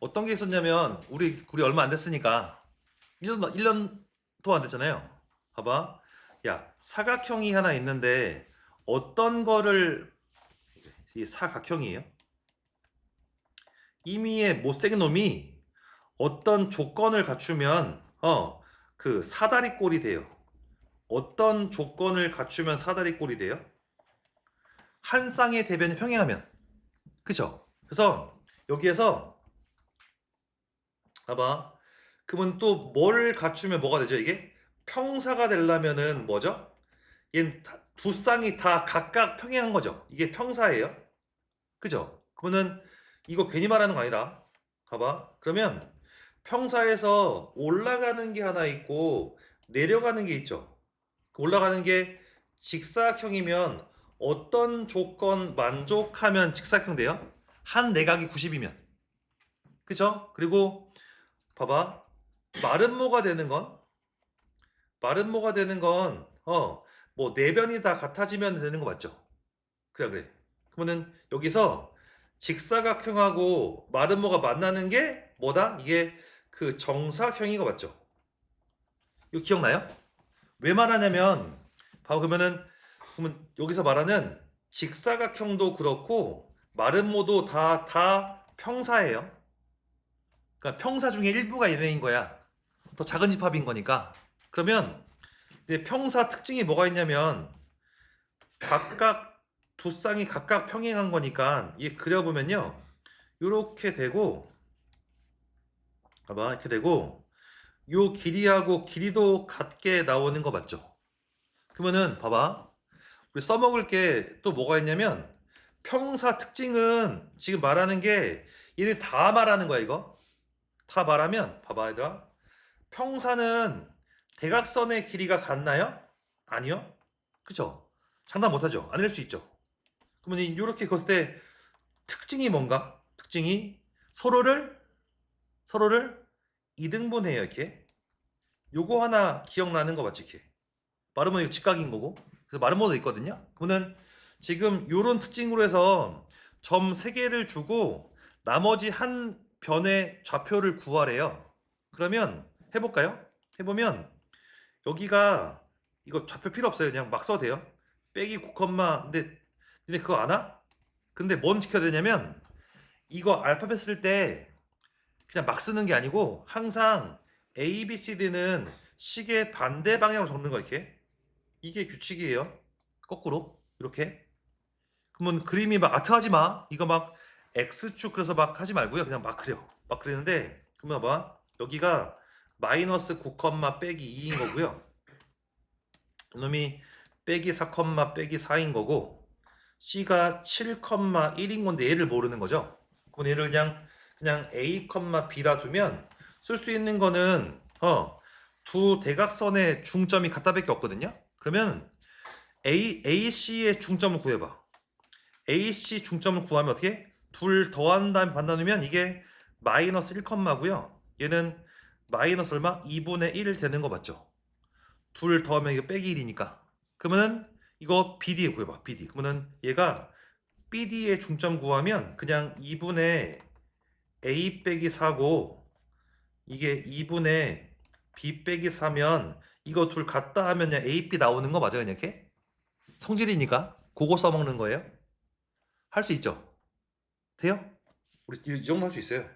어떤 게 있었냐면 우리 우리 얼마 안 됐으니까 1년 1년도 안 됐잖아요. 봐봐. 야, 사각형이 하나 있는데 어떤 거를 이 사각형이에요? 이미의 못생긴 놈이 어떤 조건을 갖추면 어, 그 사다리 꼴이 돼요. 어떤 조건을 갖추면 사다리 꼴이 돼요? 한 쌍의 대변이 평행하면. 그죠? 그래서 여기에서 봐봐. 그러면 또 뭘 갖추면 뭐가 되죠? 이게 평사가 되려면은 뭐죠? 얘는 다- 두 쌍이 다 각각 평행한 거죠. 이게 평사예요. 그죠? 그러면은 이거 괜히 말하는 거 아니다. 봐봐. 그러면 평사에서 올라가는 게 하나 있고 내려가는 게 있죠. 그 올라가는 게 직사각형이면 어떤 조건 만족하면 직사각형 돼요? 한 내각이 90이면. 그죠? 그리고 봐봐. 마름모가 되는 건 마름모가 되는 건 어, 뭐 내변이 다 같아지면 되는 거 맞죠? 그래 그래. 그러면은 여기서 직사각형하고 마름모가 만나는 게 뭐다? 이게 그 정사각형인 거 맞죠? 이거 기억나요? 왜 말하냐면 바로 그러면은 그러면 여기서 말하는 직사각형도 그렇고 마름모도 다 다 평사예요. 그러니까 평사 중에 일부가 얘네인 거야. 더 작은 집합인 거니까. 그러면 평사 특징이 뭐가 있냐면 각각 두 쌍이 각각 평행한 거니까 이게 그려보면요. 이렇게 되고 봐봐 이렇게 되고 요 길이하고 길이도 같게 나오는 거 맞죠? 그러면은 봐봐 우리 써먹을 게 또 뭐가 있냐면 평사 특징은 지금 말하는 게 얘네 다 말하는 거야 이거 다 말하면 봐봐 얘들아. 평사는 대각선의 길이가 같나요? 아니요. 그죠? 장담 못하죠? 아닐 수 있죠? 그러면 이렇게 걷을 때 특징이 뭔가? 특징이 서로를 서로를 이등분해요 이렇게. 요거 하나 기억나는 거 맞지 이렇게? 마름모 이거 직각인 거고. 그래서 마름모도 있거든요. 그러면 지금 요런 특징으로 해서 점 3개를 주고 나머지 한 변의 좌표를 구하래요. 그러면 해볼까요? 해보면 여기가 이거 좌표 필요 없어요. 그냥 막 써도 돼요. 빼기 9, 근데 근데 그거 아나? 근데 뭔 지켜야 되냐면 이거 알파벳 쓸 때 그냥 막 쓰는 게 아니고 항상 A, B, C, D는 시계 반대 방향으로 적는 거 이렇게. 이게 규칙이에요. 거꾸로. 이렇게. 그러면 그림이 막 아트하지 마. 이거 막 X축 그래서 막 하지 말고요 그냥 막 그려 막 그리는데 그러면 봐 여기가 마이너스 9, 빼기 2인 거고요 이놈이 빼기 4, 빼기 4인 거고 C가 7,1인 건데 얘를 모르는 거죠. 그럼 얘를 그냥 그냥 A, B라 두면 쓸 수 있는 거는 어, 두 대각선의 중점이 같다밖에 없거든요. 그러면 A, AC의 중점을 구해봐. AC 중점을 구하면 어떻게? 둘 더한 다음에 반나누면 이게 마이너스 1,고요. 얘는 마이너스 얼마? 2분의 1 되는 거 맞죠? 둘 더하면 이거 빼기 1이니까. 그러면은 이거 BD 구해봐. BD. 그러면은 얘가 BD의 중점 구하면 그냥 2분의 A 빼기 4고 이게 2분의 B 빼기 4면 이거 둘 같다 하면 그냥 A, B 나오는 거 맞아요? 이렇게? 성질이니까 그거 써먹는 거예요? 할 수 있죠? 돼요? 우리 이 정도 할 수 있어요.